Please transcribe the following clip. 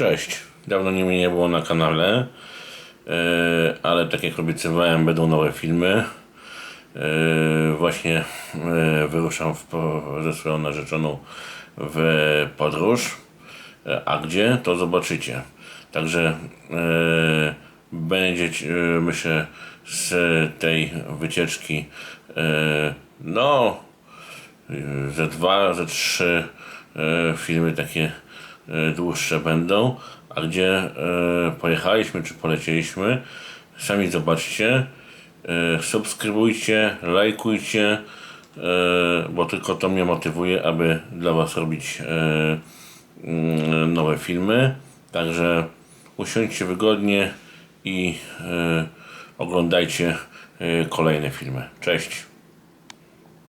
Cześć. Dawno mnie nie było na kanale, e, ale tak jak obiecywałem, będą nowe filmy. E, Właśnie e, wyruszam w, ze swoją narzeczoną w podróż. A gdzie, to zobaczycie. Także e, będzie, e, myślę, z tej wycieczki e, no ze dwa, ze trzy e, filmy takie dłuższe będą, a gdzie e, pojechaliśmy czy polecieliśmy, sami zobaczcie, e, subskrybujcie, lajkujcie, e, bo tylko to mnie motywuje, aby dla Was robić e, mm, nowe filmy. Także usiądźcie wygodnie i e, oglądajcie e, kolejne filmy. Cześć!